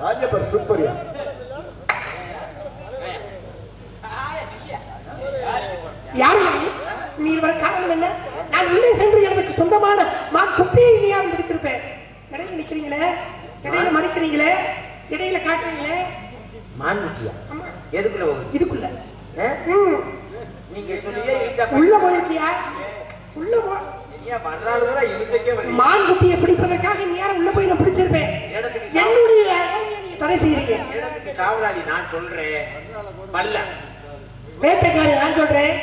ராஜபர் சூப்பரியா யார் நீ? வர காரணம் என்ன? நான் உள்ளே சென்று எனக்கு சொந்தமான மா குட்டியை நீயால் பிடித்திருப்பேன் இடையில நிக்கிறீங்களே? இடையில மறைக்கிறீங்களே? இடையில காட்டுறீங்களே? மான்குட்டியா ஆமா. எதுக்குள்ள இதுக்குள்ள. நீங்க இழுச்சா உள்ள போயிருக்கியா? உள்ள போ. மான் குட்டியை பிடிப்பதற்காக நீ யாரும் உள்ள போய் நான் பிடிச்சிருப்பேன்? என்னுடைய தடை செய்யறீங்க காவலாளி நான் சொல்றேன். பல்ல வேட்டைக்காரன் நான் சொல்றேன்.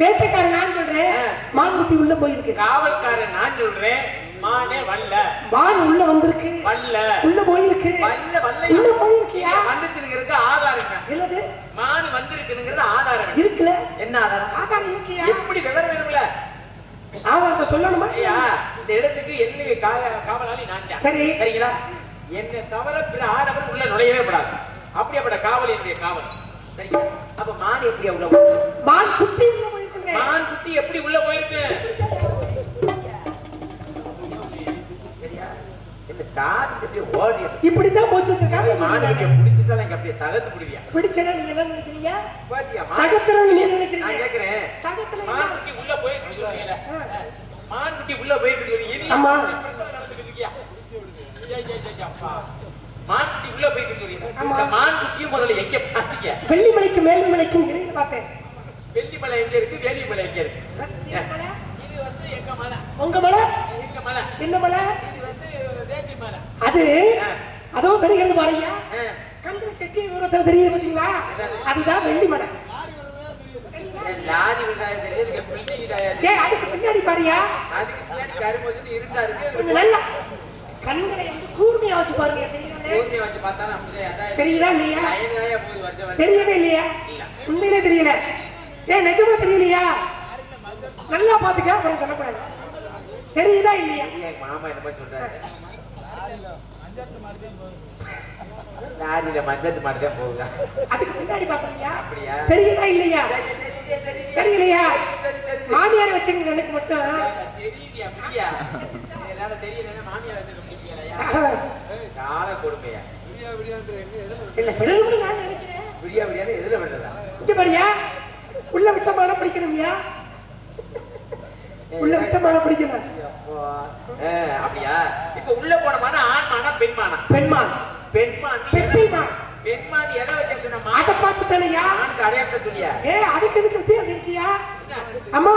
வேட்டைக்காரன் நான் சொல்றேன். மான் குட்டி உள்ள போயிருக்கு. காவல்காரன் நான் சொல்றேன். மானே வல்ல. மான் உள்ள வந்திருக்கு. வல்ல. உள்ள போயிருக்கு. வல்ல வல்ல உள்ள போயிருக்கியா? வந்துருக்கிறதுக்கு ஆதாரம்? என்னது? மானு வந்திருக்குங்கிறது ஆதாரம் என்ன? இருக்குல்ல என்ன ஆதாரம்? ஆதாரம் இருக்கியா? எப்படி விவரம் வேணும்ல? ஆதாரத்தை சொல்லணுமா? இந்த இடத்துக்கு என்ன காவலாளி நான். சரி. சரிங்களா? என்னை தவிர பிற ஆடவர் உள்ள நுழையவே கூடாது. அப்படியாப்பட்ட காவல் என்னுடைய காவல். சரிங்களா அப்ப மான் எப்படி உள்ள? மான் குட்டி உள்ள போயிருக்குங்க மான் குட்டி எப்படி உள்ள போயிருக்கு? சரியா? இப்படித்தான் போச்சு பிடிச்சிட்டாலும் அப்படியே தகத்து பிடிவியா? பிடிச்சனா நீங்க என்ன நினைக்கிறீங்க பாத்தியா மான். தகத்துறவங்க நீ நான் நினைக்கிறீங்க கேக்குறேன். தகத்துல மான்? குட்டி உள்ள போயிருக்கு மான் குட்டி உள்ள போயிருக்கு இனி ஆமா. பிரச்சனை நடந்துட்டு இருக்கியா ஏய், ஏய், ஏய், அப்பா. மான் குட்டி உள்ள போயிருக்கு சொல்றீங்க. ஆமா. இந்த மான் குட்டியும் முதல்ல எங்க பாத்தீங்க? வெள்ளிமலைக்கும் மேல்மலைக்கும் இடையில பார்த்தேன். வெள்ளிமலை எங்க இருக்கு? வேலிமலை எங்க இருக்கு? இது வந்து எங்க மலை? உங்க மலை? எங்க மலை? என்ன மலை? இது வந்து வேலி மலை அது. அதோ தெரிகிறது பாருங்க. கண்ணுக்கு கெட்டிய தூரத்துல தெரியுது பாத்தீங்களா அதுதான் வெள்ளிமலை. லாரி அதுக்கு பின்னாடி பாரியா. அதுக்கு பின்னாடி கரும்பு இருட்டா இருக்கு. நல்லா. கண்களை கூர்மையா வச்சு பாருங்க. தெரியுதா? இல்லையா? தெரியவே இல்லையா? இல்ல. உண்மையிலே தெரியல. ஏ நிஜமா தெரியலையா? நல்லா பாத்துக்க அப்புறம் சொல்லக்கூடாது. தெரியுதா இல்லையா? மாமா என்ன மாதிரி சொல்றாரு? லாரியில மஞ்சள் மாடு தான் போகுதா? அதுக்கு பின்னாடி பாத்தீங்க அப்படியா? தெரியுதா இல்லையா? தெரியலையா மாமியாரை வச்சுங்க எனக்கு மட்டும். தெரியுது அப்படியா? என்னால தெரியல மாமியார் வச்சிருக்க. கால கொடுமையா? இல்ல விடணும்னு நான் நினைக்கிறேன். விடியா விடியான்னு எதுல இங்க பாரியா? உள்ள விட்டமான பிடிக்கணும்யா? உள்ள விட்டமான பிடிக்கணும் அப்படியா? இப்ப உள்ள போனமான ஆண் மானா பெண் மானா? பெண்மான் பெண்மான் பெண்மைமான். பெண்மான் எதை வச்ச சொன்னமா அதை பார்த்துட்டானையா. ஆணுக்கு அடையாளத்தை சொல்லியா? ஏ அதுக்கு எதுக்கு வித்தியாசம் இருக்கியா? அம்மா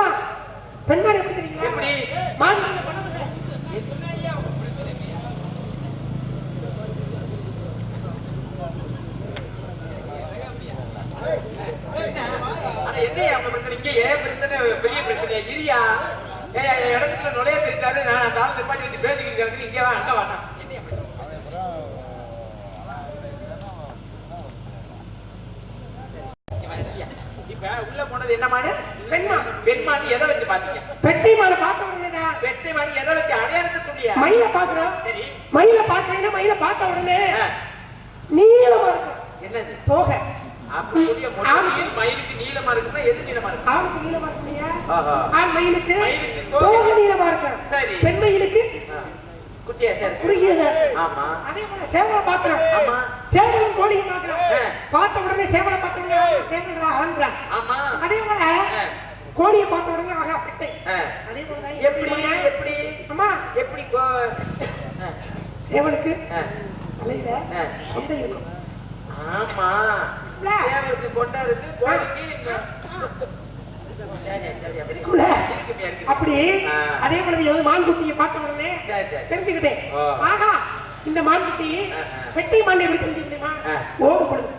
பெண்மான் எப்படி தெரியுங்களா எப்படி? மான் நீங்க பண்ணுங்க. ஆனா என்ன அப்ப பிரச்சனை இங்க ஏன் பிரச்சனை பெரிய பிரச்சனை இரியா. நுழைய தெரிஞ்சாரு நான் அந்த ஆள் நிப்பாட்டி வச்சு பேசிக்கிட்டு இருக்கிறதுக்கு இங்க வா அங்க. இப்ப உள்ள போனது என்ன மாடு? பெண்மான் எதை வச்சு பாத்தீங்க பெட்டை மானை பார்த்த உடனேதான். வெட்டை மாடு எதை வச்சு அடையாளத்தை சொல்லியா? மயில பாக்குறோம் சரி. மயில பாக்குறேன்னா மயில பார்த்த உடனே நீளமா இருக்கும் என்னது? தோகை. அப்படி மயிலுக்கு நீளமா இருக்குன்னா எது நீளமா இருக்கும் ஆணுக்கு நீளமா ஆஹா. ஆண் மயிலுக்கு தோகை. நீளமா சரி. பெண் மயிலுக்கு குறுகியது? ஆமா. அதே போல சேவலை பாக்குறோம் ஆமா. சேவலும் கோழியும் பாக்குறோம். பார்த்த உடனே சேவலை பார்த்தோம்னா சேவல் ஆமா. அதே போல. கோழியை பார்த்த உடனே ஆகா பெட்டை. அதே போல எப்படி? எப்படி? அம்மா. எப்படி சேவலுக்கு தலையில. சொண்டை இருக்கும். ஆமா. சேவலுக்கு கொட்டை இருக்கு அப்படி. அதே போல மான்குட்டியை பார்த்த உடனே தெரிஞ்சுக்கிட்டேன். ஆகா இந்த மான்குட்டி. பெட்டை மான் எப்படி தெரிஞ்சு தெரியுமா? ஆ. ஓடும் பொழுது.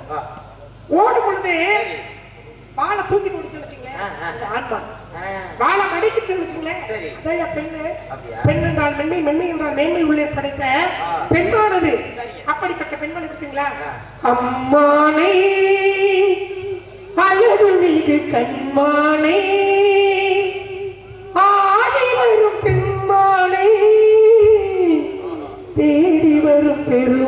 ஓடும் பொழுது வச்சுங்களேன் ஆ, ஆ. அந்த ஆண்மான் வாழை மடிக்கிச்சு வச்சுங்களேன் சரி. அதையா பெண்ணு? பெண் என்றால் மென்மை மென்மை என்றால் மேன்மை உள்ளே படைத்த. பெண்ணானது. அப்படிப்பட்ட பெண்மணி பார்த்தீங்களா. அம்மானே அழகு மிகு கண்மானே ஆடி வரும் பெருமானை தேடி வரும் பெருமானை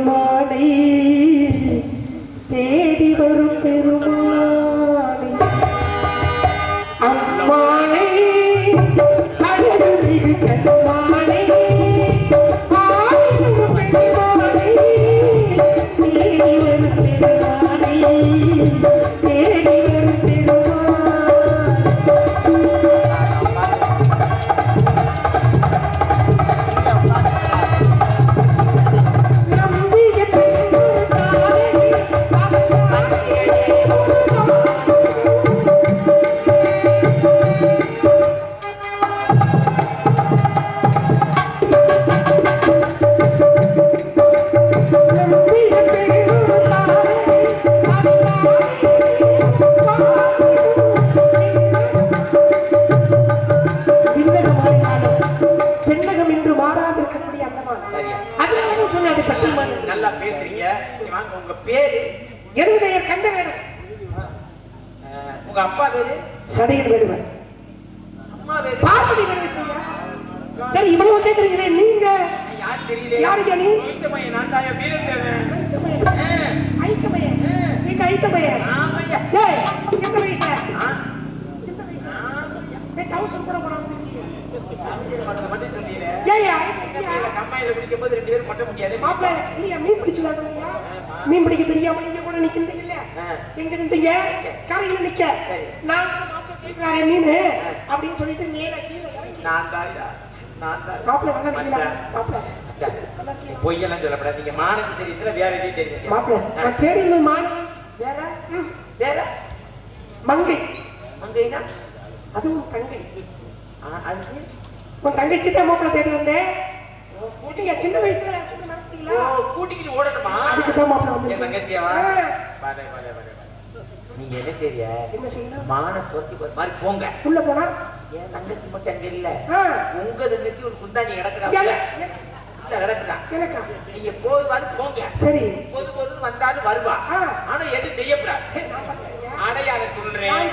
மிகு கண்மானே என்று மாறாதிருக்கக்கூடிய அந்தமான் சரியா. அதனால சொன்னது பட்டியமான் என்று. நல்லா பேசுறீங்க. வாங்க உங்க பேரு? எனது பெயர் கண்டவேடன் அஹ், உங்க அப்பா பேரு? சடையர் வேடுவர் அம்மா பேரு? பார்வதி சரி. இவ்வளவு கேட்கறீங்களே நீங்க? யார் வீரத்தேவன் ஐத்தமையன் நீங்க ஐத்தமையன். சின்ன வயசுல ஆ. சின்ன வயசுல ஏய் டவுசர் கூட போட வந்துச்சு மீன் பிடிச்சலாம்யா மீன் பிடிக்க தெரியாம நீங்க கூட நிக்கிறீங்க இல்ல. எங்க நின்றீங்க? கரையில நிக்க. நான் கேட்கிறாரே மீன். அப்படின்னு சொல்லிட்டு மேல கீழே நான் தாயா நான் தான். மாப்பிள்ள நல்லா மச்சான். மாப்பிள்ள? பொய்யெல்லாம் சொல்லப்படாது நீங்க மானத்து தெரியுதுல வேற எதையும் தெரியுது மாப்பிள்ள தேடி இருந்த மான். வேற? வேற? மங்கை. அங்கேனா அதுவும் தங்கை. அது உன் தங்கச்சி தான் மாப்பிள்ள தேடி வந்தேன். நீங்க சின்ன வயசுல கூட்டிக்கிட்டு ஓடணுமா? அதுக்கு தான் மாப்பிள்ள என் வந்து தங்கச்சியாவா வரே நீங்க என்ன செய்ய என்ன செய்யணும்? மான துரத்தி ஒரு மாதிரி போங்க. உள்ள போனா? என் தங்கச்சி மட்டும் அங்க இல்ல. உங்க தங்கச்சி ஒரு குந்தாணி கிடக்குறா என- இல்ல கிடக்குறா எனக்கா? நீங்க போய் வந்து போங்க. சரி. பொது பொது வந்தாலும் வருவா. ஆனா எது செய்யப்படாது? அடையாளம் சொல்றேன்.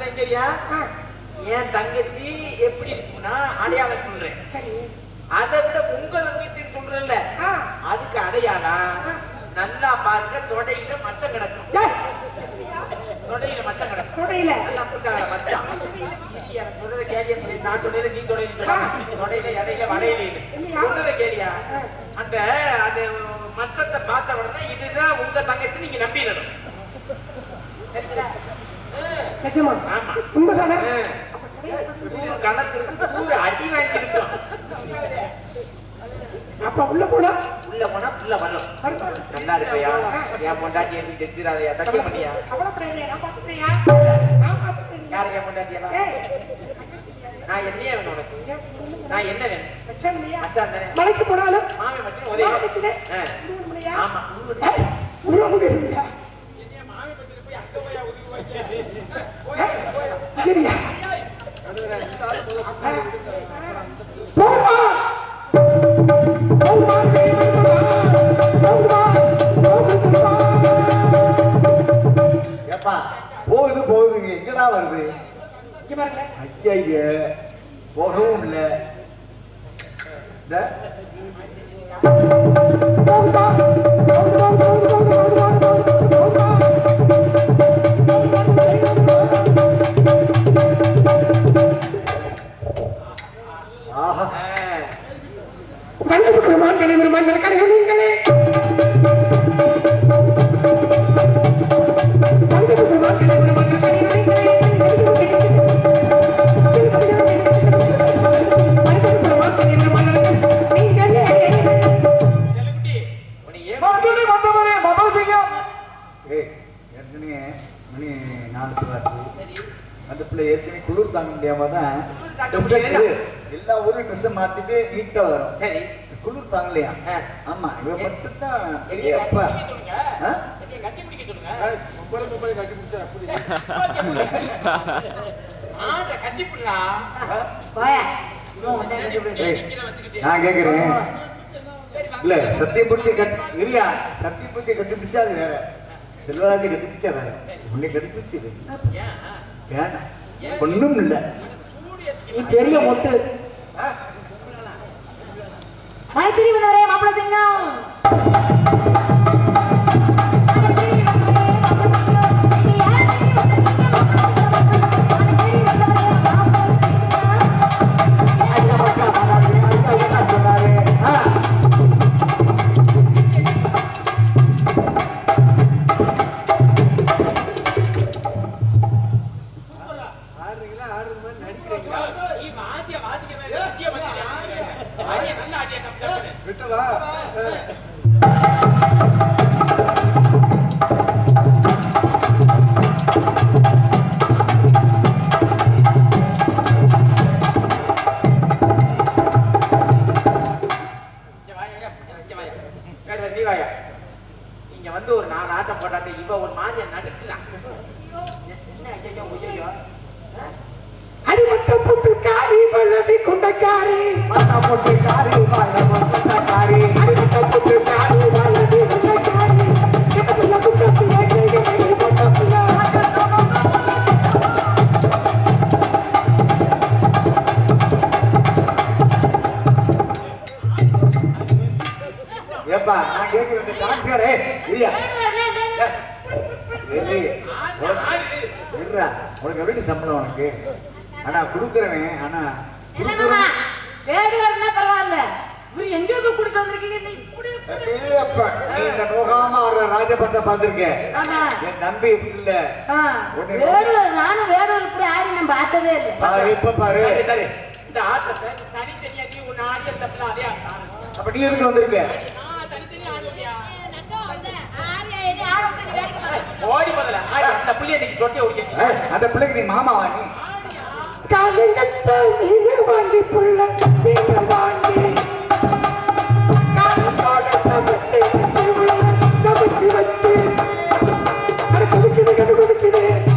ஆ, என் தங்கச்சி எப்படி இருக்கும்னா அடையாளம் சொல்றேன். சரி. அதை விட உங்க தங்கச்சின்னு சொல்றேன்ல. அதுக்கு அடையாளம் நல்லா பாருங்க தொடையில மச்சம் கிடக்கும். தொடையில மச்சம் கிடக்கும். தொடையில. நல்லா புட்டாங்க எனக்கு சொல்றதை கேளியா நான் தொடையில நீ தொடையில. தொடையில இடையில வடையில. சொல்றதை கேளியா அந்த அந்த மச்சத்தை பார்த்த உடனே இதுதான் உங்க தங்கச்சி நீங்க நம்பிடணும். ஆமா. உண்மைதானே? கணக்கு அடி வாங்கி இருக்கும் அப்ப உள்ள போனா? உள்ள போனா உள்ள வருமா? நல்லா இருப்பையா என் பொண்டாட்டி தெரிஞ்சிடாதயா சத்தியம் பண்ணியா? கவலைப்படாதே. நான் பார்த்துக்கிறேயா நான் பார்த்துக்கிறேன் யாரு என் பொண்டாட்டியா நான் என்னையே வேணும் உனக்கு? நான் என்ன வேணும்? மச்சான் தானே? மலைக்கு போனாலும் மாமி மச்சான். உருவமுடியா? ஆமா ஏய், சரியா? போகுது போகுதுங்க எங்கடா வருது ஐயா போகவும் இல்லை இந்த ஏற்கனவே மணி நாலு பிள்ளாச்சு சரி அந்த பிள்ளை ஏற்கனவே குளிர் தாங்க முடியாம தான் எல்லா ஊரும் ட்ரெஸ்ஸை மாத்திட்டு நீட்டா வரும் சரி குளிர் தாங்கலையா ஆ. ஆமா இவன் மட்டும்தான். என்னைய கட்டி அப்பா நான் கேக்குறேன். இல்ல சத்தியபுத்தி கட் இரியா சத்தியபுத்தி கண்டுபிடிச்சா அது வேற. செல்வராஜ் கண்டுபிடிச்சா வேற. உன்னை கண்டுபிடிச்சு? வேணாம். ஒண்ணும் இல்ல பெரிய மொட்டு. மைத்திரி வந்தவரே மாப்பிள போட்டாங்க இவ ஒரு ஐயோ ஐயோ அடிமட்ட புட்டு காரி பல்லவி குண்டக்காரி மத்தா போட்டு காரி வாழ மத்தா பெரியப்பா, நீ இந்த நோகாம ஆடுற ராஜபட்ட பார்த்திருக்க? ஆமா. என் தம்பி இல்ல. நானும் வேடுவர் இப்படி ஆடி நான் பார்த்ததே இல்லை. பாரு இப்ப பாரு. இந்த ஆட்டத்தை தனித்தனியா நீ உன்னை ஆடிய தப்புல அதே அப்ப நீ எதுக்கு வந்திருக்க? ஓடி முதல்ல. அந்த புள்ளிய இன்னைக்கு சொட்டை ஓடிக்க. ஏய், அந்த பிள்ளைக்கு நீ மாமாவா நீ? காலங்கட்ட மீன வாங்கி புள்ள வாங்கி. சமைச்சு வச்சு கண்டு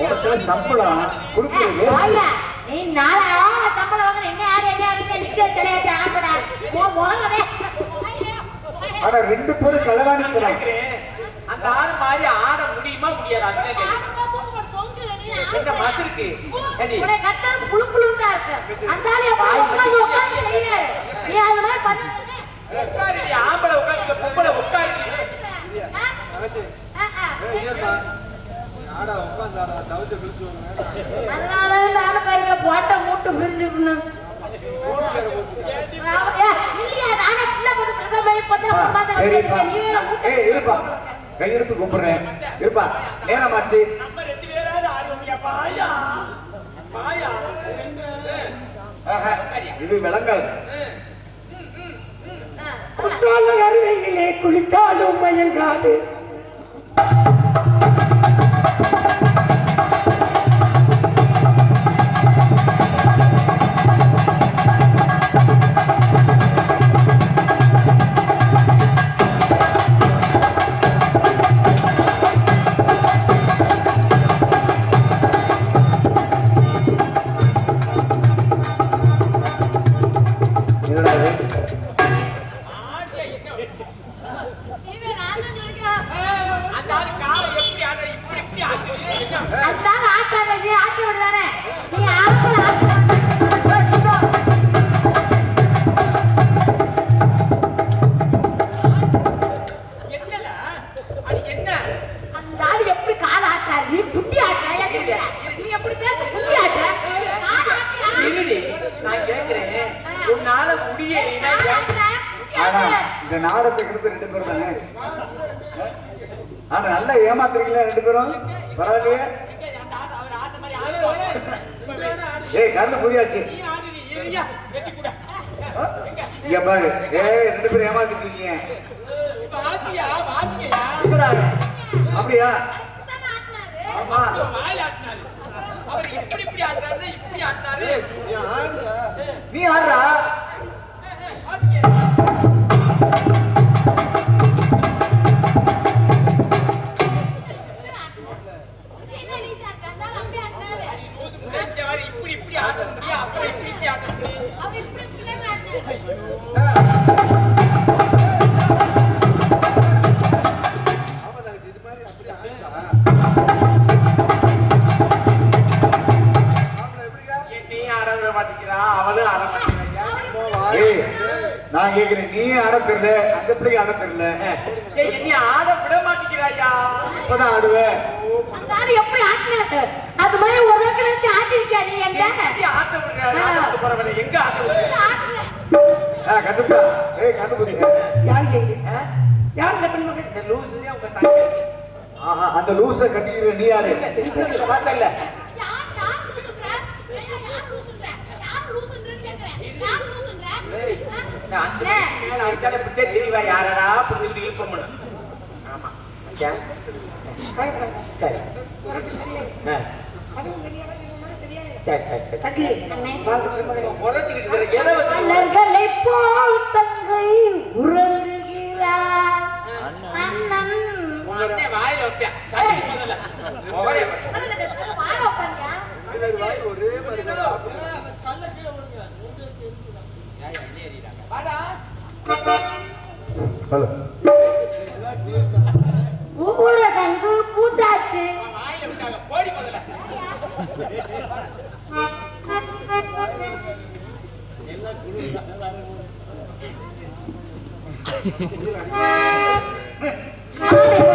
உனக்கு சம்பளம் கொடுக்குறது வாயா, நீ நாளா சம்பளம் வாங்குற என்ன யாரு என்ன நிக்க உன் முகமே ஆனா ரெண்டு பேரும் கலவாணிக்கிறாங்க அந்த ஆடு மாதிரி ஆட முடியுமா முடியாது? அதுதான் புழு புழுன்னு தான் இருக்கு? அந்த ஆளு உட்கார்ந்து செய்யறாரு நீ அது மாதிரி நீ ஆம்பளை உட்காந்து பொம்பளை உட்காரு. அதனால நானும் பாருங்க போட்ட மூட்டு பிரிஞ்சுக்கணும். கையெழுத்து கும்பிடுறேன். இருப்பா. நேரமாச்சு இது விளங்காது குற்றால அருவையிலே குளித்தாலும் மயங்காது. ஆடுறீங்களா ரெண்டு பேரும்? பரவாயில்லையே ஏய் கண்ணு புதியாச்சு பாரு. ஏய் ரெண்டு பேரும் ஏமாத்திட்டு இருக்கீங்க. அப்படியா? லூச கட்டிக்கிற நீ யாரு? பார்த்தல யாரடா புரிஞ்சுக்கிட்டு இருப்போம் ஆமா. சரி. சரி சரி சரி. தங்கி உறஞ்சுக்கிட்டு எதை வச்சு போல் தங்கை உறங்குகிறார். வாயில வைப்பியா முதல்ல முகரே ஒரே மாதிரி கீழே விடுங்க ஹலோ ஊர சங்கு பூத்தாச்சு வாயில விட்டாங்க போடி முதல்ல குரு சாதாரண Yeah.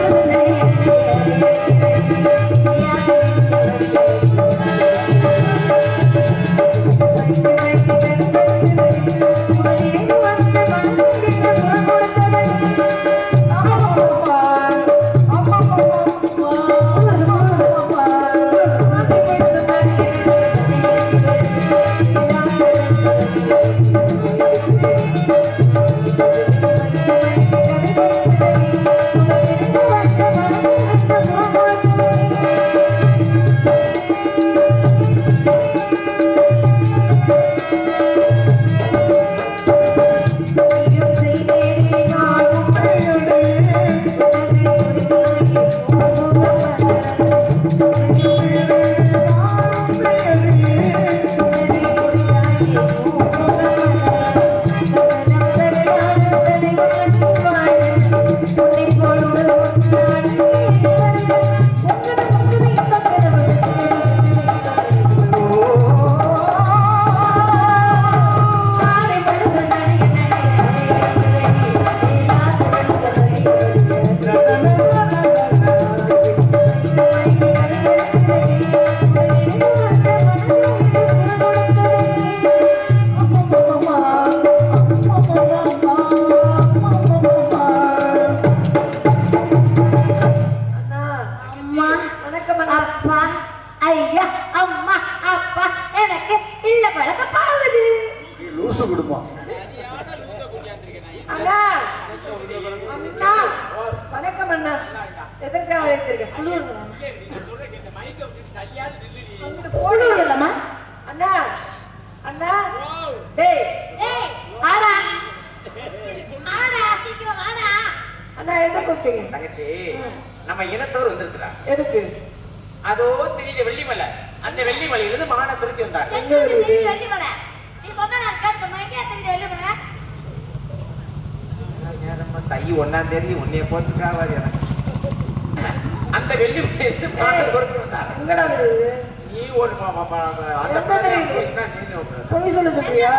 பொய் சொல்ல சொல்றியா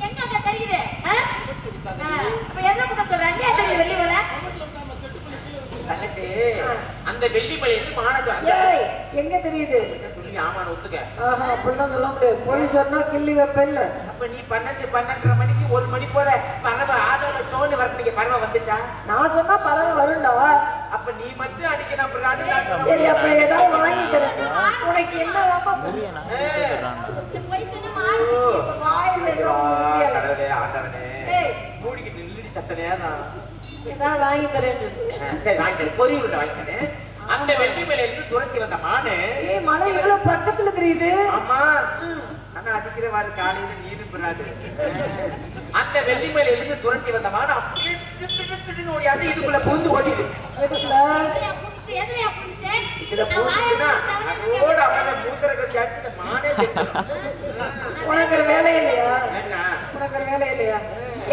எங்க அங்க தெரியுது என்ன பத்தி சொல்ற? எங்க தெரியுது அந்த துருக்கி ஏய் எங்க தெரியுது? சொல்லி ஆமான்னு ஒத்துக்க. ஆஹா அப்படிலாம் சொல்ல முடியாது. பொய் சொன்னா கிள்ளி வைப்ப இல்ல. அப்ப நீ பன்னெண்டு பன்னெண்டரை மணிக்கு ஒரு மணி போல பறவை ஆதோட சோண்டு வரப்ப பறவை வந்துச்சா? நான் சொன்னா பறவை வரும்டா. அப்ப நீ மட்டும் அடிக்கணும் அப்புறம் அடி- சரி அப்ப ஏதாவது வாங்கி தரேன். உனக்கு என்ன வாங்கி தரேன் சரி, வாங்கி தரேன். பொரி உருண்டை வாங்கி தரேன். அந்த வெள்ளி இருந்து துரத்தி வந்த மானு. ஏய் மலை இவ்வளவு பக்கத்துல தெரியுது? அம்மா ஆனா அடிக்கிறவாறு காலையில நீரும் பிறாது அந்த வெள்ளி இருந்து துரத்தி வந்த மானு அப்படியே திட்டு திட்டுன்னு ஓடியாந்து இதுக்குள்ள புகுந்து ஓடிடுச்சு இதுல புடிச்சு அதோட அவன மூத்தர கட்டி அடிச்சு மானே செத்துரும். உனக்கு ஒரு வேலை இல்லையா? என்ன? உனக்கு வேலை இல்லையா?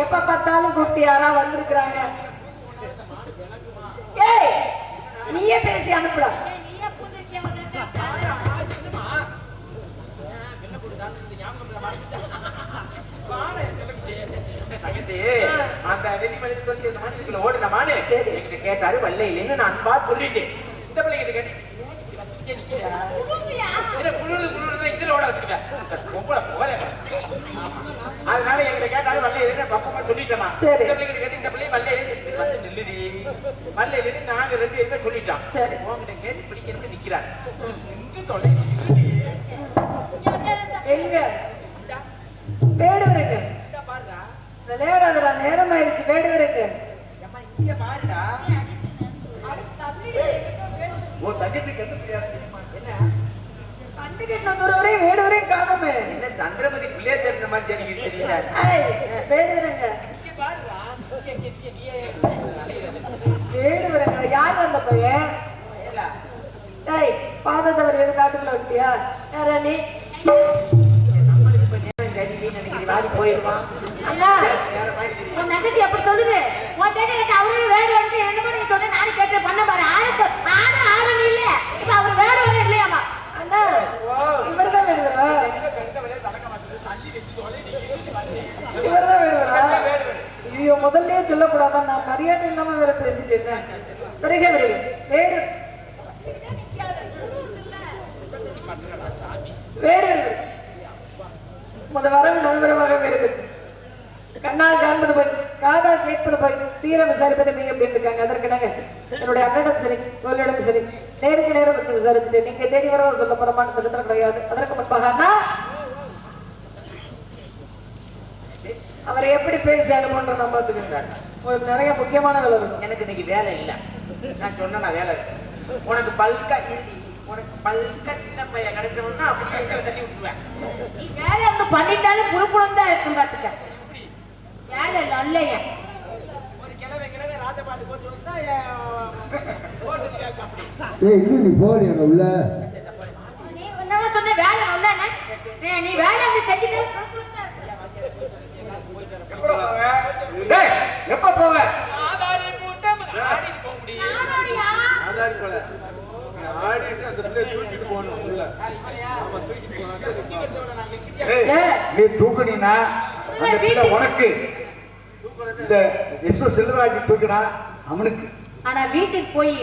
எப்ப பார்த்தாலும் கூப்பிட்டு யாரா வந்திருக்கிறாங்க ஏய் நீயே பேசி அனுப்புடா ஏய், நீயே புதுக்கிய வந்து கேட்டா தங்கச்சி, அந்த வெள்ளிமலை துரத்தி வந்த மானு இதுக்குள்ள ஓடின மானு சரி. என்கிட்ட கேட்டாரு இல்லைன்னு நான் அன்பா சொல்லிட்டேன் இந்த பிள்ளைகிட்ட கேட்டு "இப்படி வச்சுக்கிட்டே நிக்கிறியா?" புதுமையா இல்ல, குளிருது, குளிருதுன்னு இதுல ஓட வச்சுக்கிட்டேன். இந்த பொம்பளை போகல. அதனால என்கிட்ட கேட்டாரு வரல இல்லைன்னு பக்கமா. சரி. இந்த பிள்ளைகிட்ட கேட்டு, இந்த நில்லுடி. வரல நாங்க ரெண்டு பேருமே சொல்லிட்டோம். சரி. உன்கிட்ட கேட்டு பிடிக்கிறதுக்கு நிக்கிறாரு. நின்று தொலை, எங்க? வேடுவருக்கு விளையாடாதடா நேரம் ஆயிடுச்சு வேடுவருக்கு இங்க பாருடா. உன் தங்கச்சி கண்டு தெரியாது என்ன? கண்டு கிட்ட தூரம் வேடுவரையும் காணுமே. என்ன சந்திரமதி பிள்ளைய தெரிஞ்ச மாதிரி தெரியுது மரியாதை இல்லாம வேற பேசிட்டு இருந்தேன் வருக வருக முத வரவு நல்வரமாக வேறு. கண்ணால் காண்பது போய் காதால் கேட்பது போய் தீர விசாரிப்பது நீங்க எப்படி இருக்காங்க அதற்கு நாங்க என்னுடைய அண்ணனும் சரி தோழியிடம் சரி நேருக்கு நேரம் வச்சு விசாரிச்சுட்டு நீங்க தேடி வரவும் சொல்ல போறமான்னு திட்டத்தில் கிடையாது. அதற்கு முன்பாக அண்ணா! அவரை எப்படி பேசி அனுப்புன்ற நான் பார்த்துக்கேன் உங்களுக்கு நிறைய முக்கியமான வேலை இருக்கும் எனக்கு இன்னைக்கு வேலை இல்ல. நான் சொன்ன நான் வேலை இருக்கு. உனக்கு பல்கா உனக்கு பல்கா சின்ன பையன் கிடைச்சவன்னா அப்படியே தள்ளி விட்டுருவேன். நீ வேலை வந்து பண்ணிட்டாலும் குழுக்குழம் தான் இருக்கும் பாத்துக்க. வேலை இல்ல இல்லையா ஒரு கிழமை கிழமை ராஜபாட்டு போட்டு வந்தா ஏய் இன்னும் நீ போடி அங்க உள்ள? சொன்ன? வேலை என்ன நீ வேலை வந்து செஞ்சுட்டு எப்ப போவ? ஆதாரி கூட்டம் ஆடிட்டு போக முடியும் ஆதாரி கொலை. ஆடிட்டு அந்த பிள்ளைய தூக்கிட்டு போகணும் உள்ள. ஆமா தூக்கிட்டு ஏய், நீ தூக்குனீனா அந்த பிள்ளை உனக்கு. இந்த எஸ்போ செல்வராஜ் தூக்கினா அவனுக்கு. ஆனா வீட்டுக்கு போய்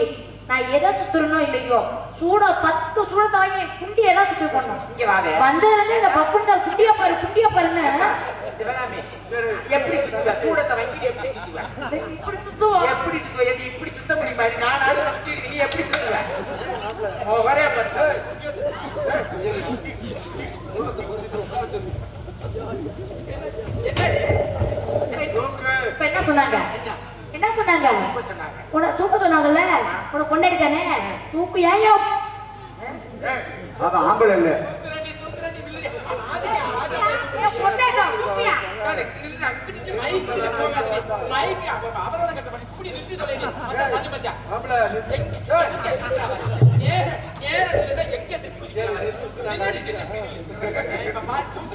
நான் எதை சுத்துறனோ இல்லையோ சூட பத்து சூடத்தை வாங்கி குண்டி எதை சுத்தி போடணும் இங்க வாவே. வந்ததுல இந்த பப்புன்கார் குண்டியா பாரு குண்டியா பாருன்னு கூட வாங்கி எப்படி இப்படி சுத்துவோம் எப்படி சுத்துவேன் இப்படி சுத்த முடியுமா? நானாவது சுத்தி எப்படி சுத்துவேன் ஒரே என்ன சொன்னாங்க? என்ன? சொன்னாங்க? உனக்கு தூக்க சொன்னாங்கல்ல? உனக்கு கொண்டாடிக்கானே தூக்கு ஏன் ஆம்பளை இல்லை. மைக் மைக் அவரோட கட்ட பண்ணி கூடி நிறுத்தி தொலைடி மச்சான் தண்ணி மச்சான் எங்க திருப்பி பின்னாடி இப்ப பாத்து